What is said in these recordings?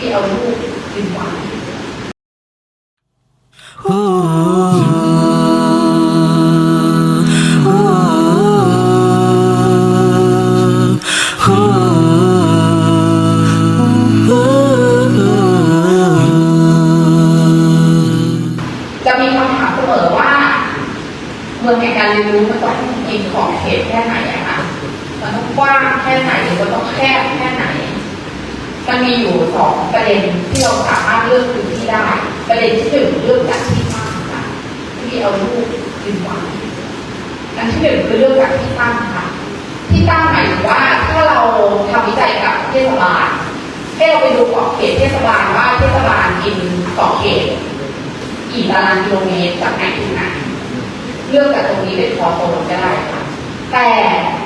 ที่เอาลูกกินหวานจะมีคำถามเสมอว่าเมืองแห่งการเรียนรู้มันต้องกินขอบเขตแค่ไหนอะคะมันต้องกว้างแค่ไหนหรือมันต้องแค่ มันมีอยู่สองประเด็นที่เราสามารถเลือกพื้นที่ได้ ประเด็นที่หนึ่งเลือกจากที่ตั้งค่ะที่เอาลูกยืนวางอันที่หนึ่งคือเลือกจากที่ตั้งค่ะ ที่ตั้งหมายถึงว่าถ้าเราทำวิจัยกับเทศบาลให้เราไปดูขอบเขตเทศบาลว่าเทศบาลกินขอบเขตกี่ตารางกิโลเมตรจากไหนถึงไหนเลือกจากตรงนี้เป็นคอโซนก็ได้ค่ะแต่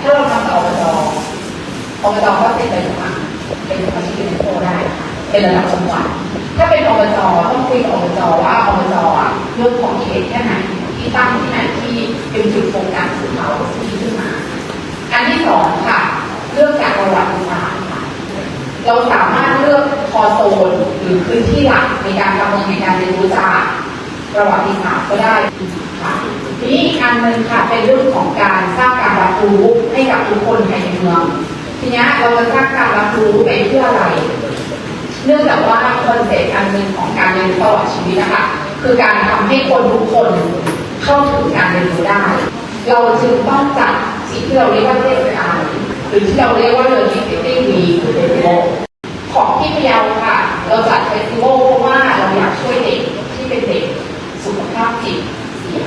ถ้าเราทำกับอบจอบจก็เป็นไปสมัคร เป็นสมาชิกเป็นโตได้เป็นระดับจังหวัดถ้าเป็นอบจต้องคุยกับอบจว่าอบจอะเลือกของเขตแค่ไหนที่ตั้งที่ไหนที่เป็นจุดโฟกัสของเขาที่ขึ้นมา อันที่สองค่ะเลือกจากประวัติศาสตร์ค่ะเราสามารถเลือกคอโซนหรือพื้นที่หลักในการประเมินในการเรียนรู้จากประวัติศาสตร์ก็ได้ค่ะทีนี้อีกอันหนึ่งค่ะเป็นเรื่องของการสร้างการรับรู้ให้กับทุกคนภายในเมือง ทีนี้เราจะสร้างการรับรู้ไปเพื่ออะไร เนื่องจากว่าคอนเซ็ปต์อันหนึ่งของการเรียนรู้ตลอดชีวิตนะคะคือการทำให้คนทุกคนเข้าถึงการเรียนรู้ได้ เราจึงต้องจัดสิ่งที่เราเรียกว่าเทศกาลหรือที่เราเรียกว่า learning city week หรือ festival ของที่พะเยาค่ะ เราจัดเฟสติวัลเพราะว่าเราอยากช่วยเด็กที่เป็นเด็กสุขภาพจิตเสีย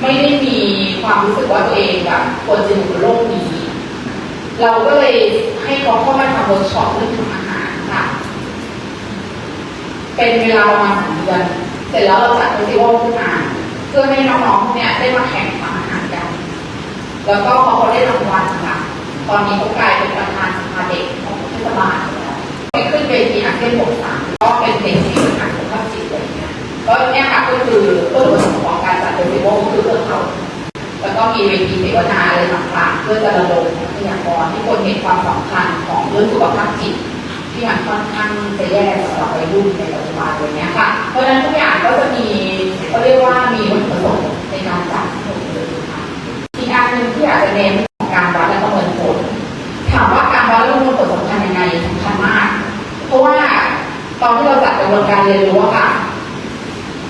ไม่ได้มีความรู้สึกว่าตัวเองแบบควรจะอยู่บนโลกนี้ เลยให้เขาเข้ามาทำเวิร์กช็อปเรื่องทำอาหารค่ะ เป็นเวลาประมาณสองเดือน เสร็จแล้วเราจัดเฟสติวัลขึ้นมาเพื่อให้น้องๆเนี่ยได้มาแข่งทำอาหารกัน แล้วก็พอเขาได้รางวัลค่ะ ตอนนี้เขากลายเป็นประธานสภาเด็กของเทศบาลแล้วไปขึ้นเวทีอาเซียนบกสามก็เป็นเด็กที่มีปัญหาสุขภาพจิตอะไรเงี้ยก็เนี่ยค่ะก็คือต้นทุนของการจัดเฟสติวัลก็คือเพื่อเขาแล้วก็มีเวทีเสวนาอะไรต่างๆเพื่อจะระดม จะแย่สำหรับวัยรุ่นในปัจจุบันอะไรเงี้ยค่ะ เพราะฉะนั้นทุกอย่างก็จะมีเขาเรียกว่ามีวัตถุประสงค์ในการจัดหมดเลยค่ะอีกอันหนึ่งที่อยากจะเน้นของการวัดและประเมินผล ถามว่าการวัดและประเมินผลสำคัญยังไงสำคัญมาก เพราะว่าตอนที่เราจัดกระบวนการเรียนรู้ค่ะ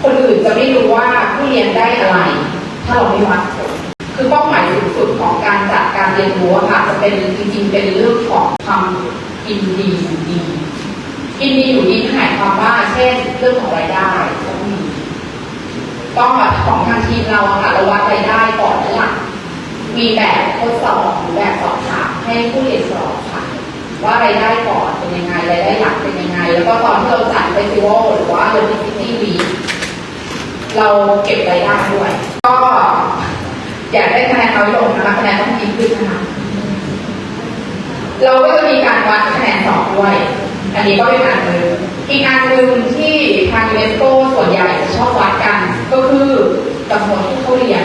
คนอื่นจะไม่รู้ว่าผู้เรียนได้อะไร ถ้าเราไม่วัดผลคือเป้าหมายสูงสุดของการจัดการเรียนรู้ค่ะจะเป็นจริงๆเป็นเรื่องของความกินดีอยู่ดี กินดีอยู่ดีหมายความว่า เช่นเรื่องของรายได้ต้องมีต้องของทางทีมเราอะค่ะเราวัดรายได้ก่อนและหลังมีแบบทดสอบหรือแบบสอบถามให้ผู้เรียนสอบค่ะ ว่ารายได้ก่อนเป็นยังไงรายได้หลังเป็นยังไง แล้วก็ตอนที่เราจัดเฟสติวัลหรือว่า Learning City Week เราเก็บรายได้ด้วย ก็อยากได้คะแนนน้อยลงนะคะคะแนนต้องดีขึ้นนะคะเราก็จะมีการวัดคะแนนสอบด้วย อันนี้ก็เป็นอันหนึ่งอีกอันหนึ่งที่ทางยูเนสโกส่วนใหญ่ชอบวัดกัน ก็คือจำนวนผู้เข้าเรียน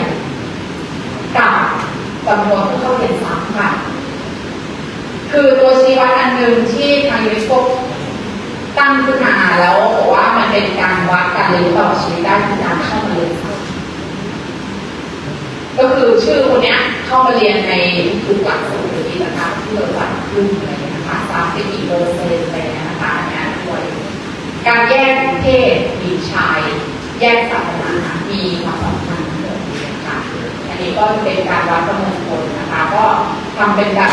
กับจำนวนผู้เข้าเรียนซ้ำค่ะ คือตัวชี้วัดอันหนึ่งที่ทางยูเนสโกตั้งขึ้นมาแล้วบอกว่ามันเป็นการวัดการเรียนรู้ตลอดชีวิตได้คือการเข้ามาเรียนก็คือชื่อคนเนี้ย เข้ามาเรียนในทุกหลักสูตรนี้นะคะที่เราจัดขึ้นไรอย่างเงี้ยนะคะสามสิบกี่เปอร์เซ็นต์ไรอย่างเลยนะคะอันเนี้ยด้วยการแยกเพศหญิงชาย แยกศาสนามีความสำคัญเหมือนกันค่ะอันนี้ก็เป็นการวัดประเมินผลนะคะ ก็ทำเป็นแบบ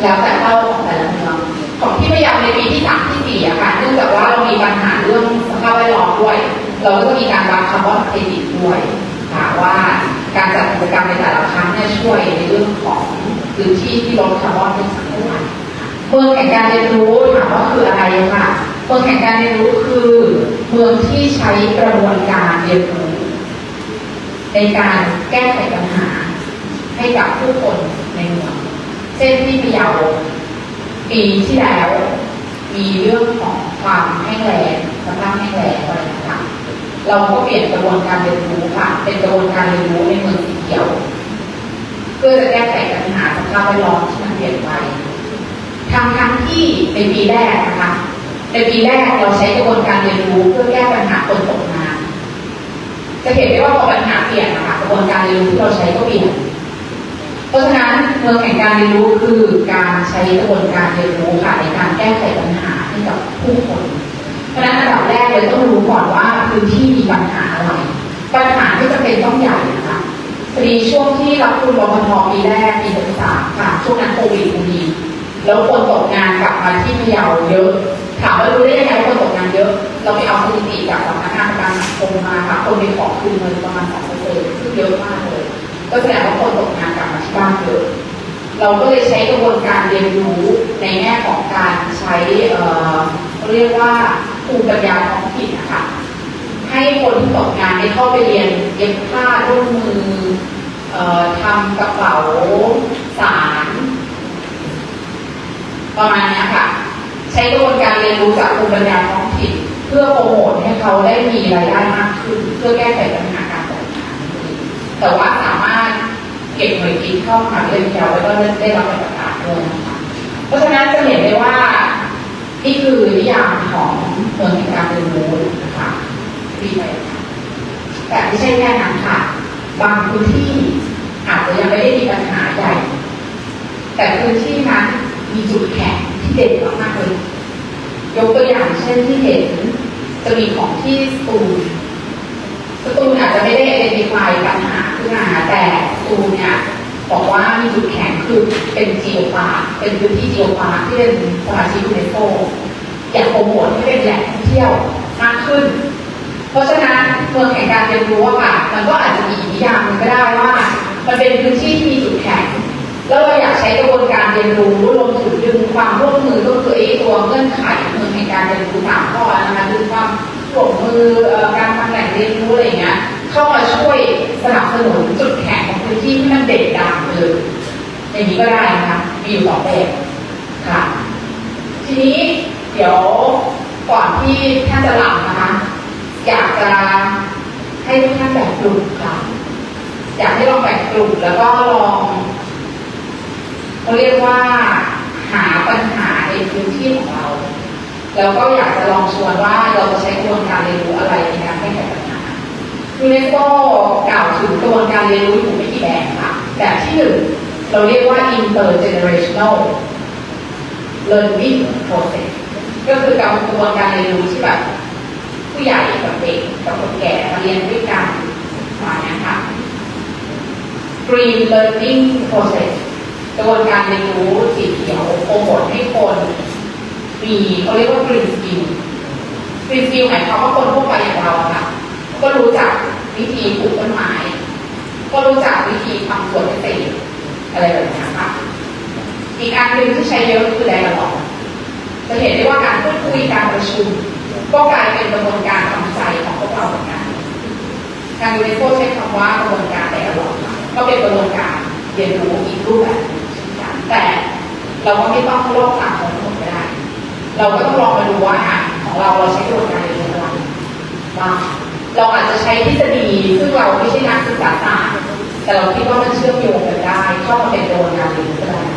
แล้วแต่เป้าของแต่ละเมืองของที่พยายามในปีที่สามที่สี่อะค่ะเนื่องจากว่าเรามีปัญหาเรื่องสภาพแวดล้อมด้วย เราก็จะมีการวัดคาร์บอนเครดิตด้วยค่ะว่า การจัดกิจกรรมในแต่ละครั้งเนี่ยช่วยในเรื่องของพื้นที่ที่ลดคาร์บอนเป็นสักเท่าไหร่เมืองแห่งการเรียนรู้ถามว่าคืออะไรค่ะเมืองแห่งการเรียนรู้คือเมืองที่ใช้กระบวนการเรียนรู้ในการแก้ไขปัญหาให้กับผู้คนในเมืองเช่นที่พะเยาปีที่แล้ว มีเรื่องของความแห้งแล้งสภาพแห้งแล้งอะไร เราก็เปลี่ยนกระบวนการเรียนรู้ค่ะ เป็นกระบวนการเรียนรู้ในเมืองสีเขียว เพื่อจะแก้ไขปัญหาสภาพแวดล้อมที่มันเปลี่ยนไปทั้งทั้งที่ในปีแรกนะคะในปีแรกเราใช้กระบวนการเรียนรู้เพื่อแก้ปัญหาคนตกงานจะเห็นได้ว่าพอปัญหาเปลี่ยนนะคะกระบวนการเรียนรู้ที่เราใช้ก็เปลี่ยน เพราะฉะนั้นเมืองแห่งการเรียนรู้คือการใช้กระบวนการเรียนรู้ค่ะในการแก้ไขปัญหาให้กับผู้คน เพราะฉะนั้นอันดับแรกเลยต้องรู้ก่อนว่าพื้นที่มีปัญหาอะไร ปัญหาที่จะเป็นต้องใหญ่นะคะพอดีช่วงที่รับทุนรพทปีแรกปีศึกษามค่ะ ช่วงนั้นโควิดพอดีแล้วคนตกงานกลับมาที่พะเยาเยอะ ถามว่ารู้ได้ยังไงว่าคนตกงานเยอะ เราไปเอาสถิติจากสำนักงานประกันสังคมมาค่ะ คนไปขอคืนเงินประมาณสองเปอร์เซ็นต์ซึ่งเยอะมากเลย ก็แสดงว่าคนตกงานกลับมาที่บ้านเยอะ เราก็เลยใช้กระบวนการเรียนรู้ในแง่ของการใช้เอ่อเรียกว่าภูมิปัญญาท้อง ให้คนที่ตกงานได้เข้าไปเรียนเย็บผ้าร่วมมือทำกระเป๋าสารประมาณนี้ค่ะ ใช้กระบวนการเรียนรู้จากภูมิปัญญาท้องถิ่นเพื่อโปรโมทให้เขาได้มีรายได้มากขึ้น เพื่อแก้ไขปัญหาการตกงานแต่ว่าสามารถเก็บหน่วยกินเข้ามหาวิทยาลัยแล้วก็ได้รับประกาศด้วยนะคะเพราะฉะนั้นจะเห็นได้ว่านี่คือนิยามของเมืองแห่งการเรียนรู้ นะคะดีไปค่ะแต่ไม่ใช่แค่นั้นค่ะ บางพื้นที่อาจจะยังไม่ได้มีปัญหาใหญ่ แต่พื้นที่นั้นมีจุดแข็งที่เด่นมากๆเลยยกตัวอย่างเช่นที่เห็นจะมีของที่สตูลสตูลอาจจะไม่ได้ identify ปัญหาขึ้นมาแต่สตูลเนี่ยบอกว่ามีจุดแข็งคือเป็นจีโอปาเป็นพื้นที่จีโอปาที่เป็นสมาชิกยูเนสโกอยากโปรโมทให้เป็นแหล่งท่องเที่ยวมากขึ้น ราะฉะนั้นเมืองแห่งการเรียนรู้อะค่ะ มันก็อาจจะมีอีกนิยามหนึงก็ได้ว่า มันเป็นพื้นที่ที่มีจุดแข็งแล้วเราอยากใช้กระบวนการเรียนรู้รวมถึงดึงความร่วมมือก็คือไอ้ตัวเงื่อนไขเมืองแห่งการเรียนรู้สามข้อนะคะดึงความร่วมมือการทำแหล่งเรียนรู้อะไรเงี้ยเข้ามาช่วยสนับสนุนจุดแข็งของพื้นที่ที่มันเด่นดังเลยอย่างนี้ก็ได้นะคะมีอยู่สองแบบค่ะ ทีนี้เดี๋ยวก่อนที่ท่านจะหลับนะคะ อยากจะให้ทุกท่านแบ่งกลุ่มค่ะ อยากให้ลองแบ่งกลุ่มแล้วก็ลองเขาเรียกว่าหาปัญหาในพื้นที่ของเรา แล้วก็อยากจะลองชวนว่าเราจะใช้กระบวนการเรียนรู้อะไรในการแก้ไขปัญหายูเนสโกกล่าวถึงกระบวนการเรียนรู้อยู่ไม่กี่แบบค่ะแบบที่หนึ่งเราเรียกว่า intergenerational learning process ก็คือการกระบวนการเรียนรู้ที่แบบ ผู้ใหญ่กับเด็กกับคนแก่มาเรียนด้วยกันมาเนี้ยค่ะ Green Learning Process กระบวนการเรียนรู้สีเขียวโปรโมทให้คนมีเขาเรียกว่า Green Skill Green Skill หมายความว่าคนทั่วไปอย่างเราอะค่ะ ก็รู้จักวิธีปลูกต้นไม้ก็รู้จักวิธีทำสวนเกษตรอะไรแบบนี้ค่ะอีกอันหนึ่งที่ใช้เยอะคือแรงหลอกจะเห็นได้ว่าการพูดคุยการประชุม ก็กลายเป็นกระบวนการทำใจของพวกเราเหมือนกันทางยูเนสโกใช้คำว่ากระบวนการแต่หลอกก็เป็นกระบวนการเรียนรู้อีกรูปแบบหนึ่งแต่เราก็ไม่ต้องโลกตามของคนก็ได้ เราก็ต้องลองมาดูว่าของเราเราใช้กระบวนการเรียนรู้อะไรบ้างเราอาจจะใช้ทฤษฎีซึ่งเราไม่ใช่นักศึกษาศาสตร์แต่เราคิดว่ามันเชื่อมโยงกันได้เข้ามาเป็นกระบวนการเรียนรู้